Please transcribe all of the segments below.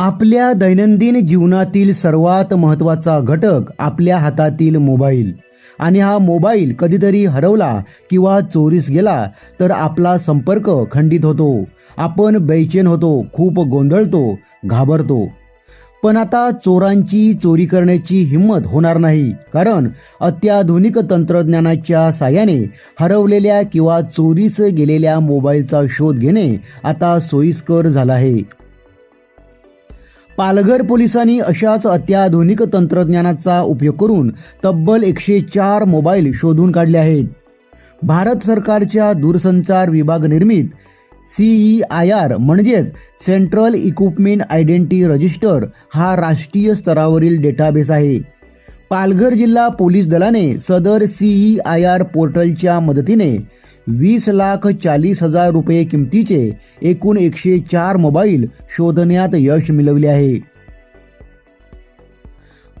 आपल्या दैनंदिन जीवनातील सर्वात महत्त्वाचा घटक आपल्या हातातील मोबाईल. आणि हा मोबाईल कधीतरी हरवला किंवा चोरीस गेला तर आपला संपर्क खंडित होतो. आपण बेचैन होतो खूप गोंधळतो घाबरतो. पण आता चोरांची चोरी करण्याची हिंमत होणार नाही कारण अत्याधुनिक तंत्रज्ञानाच्या साहाय्याने हरवलेल्या किंवा चोरीस गेलेल्या मोबाईलचा शोध घेणे आता सोयीस्कर झालं आहे. पालघर पोलिसांनी अशाच अत्याधुनिक तंत्रज्ञानाचा उपयोग करून तब्बल एकशे चार मोबाईल शोधून काढले आहेत. भारत सरकारच्या दूरसंचार विभाग निर्मित सीई आय आर म्हणजेच सेंट्रल इक्विपमेंट आयडेंटिटी रजिस्टर हा राष्ट्रीय स्तरावरील डेटाबेस आहे. पालघर जिल्हा पोलीस दलाने सदर सीई आय आर पोर्टलच्या मदतीने वीस लाख चाळीस हजार रुपये किमतीचे एकूण एकशे चार मोबाईल शोधण्यात यश मिळवले आहे.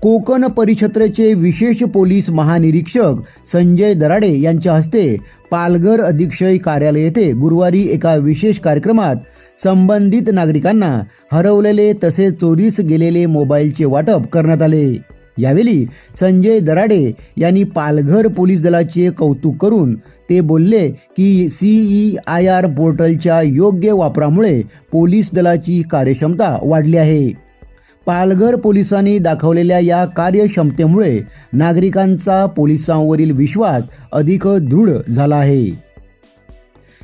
कोकण परिक्षेत्राचे विशेष पोलीस महानिरीक्षक संजय दराडे यांच्या हस्ते पालघर अधीक्षय कार्यालय येथे गुरुवारी एका विशेष कार्यक्रमात संबंधित नागरिकांना हरवलेले तसेच चोरीस गेलेले मोबाईलचे वाटप करण्यात आले. यावेळी संजय दराडे यांनी पालघर पोलीस दलाचे कौतुक करून ते बोलले की सीई आय आर पोर्टलच्या योग्य वापरामुळे पोलीस दलाची कार्यक्षमता वाढली आहे. पालघर पोलिसांनी दाखवलेल्या या कार्यक्षमतेमुळे नागरिकांचा पोलिसांवरील विश्वास अधिक दृढ झाला आहे.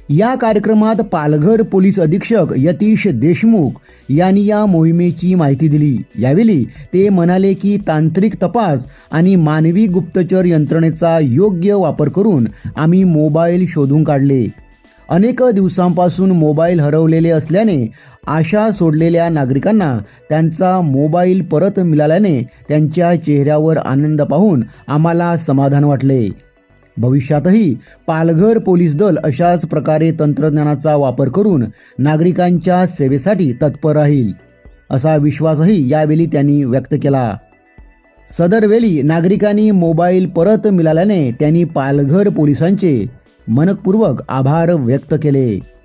या कार्यक्रमात पालघर पोलीस अधीक्षक यतीश देशमुख यांनी या मोहिमेची माहिती दिली. यावेळी ते म्हणाले की तांत्रिक तपास आणि मानवी गुप्तचर यंत्रणेचा योग्य वापर करून आम्ही मोबाईल शोधून काढले. अनेक दिवसांपासून मोबाईल हरवलेले असल्याने आशा सोडलेल्या नागरिकांना त्यांचा मोबाईल परत मिळाल्याने त्यांच्या चेहऱ्यावर आनंद पाहून आम्हाला समाधान वाटले. भविष्यातही पालघर पोलीस दल अशाच प्रकारे तंत्रज्ञानाचा वापर करून नागरिकांच्या सेवेसाठी तत्पर राहील असा विश्वासही यावेळी त्यांनी व्यक्त केला. सदरवेळी नागरिकांनी मोबाईल परत मिळाल्याने त्यांनी पालघर पोलिसांचे मनपूर्वक आभार व्यक्त केले.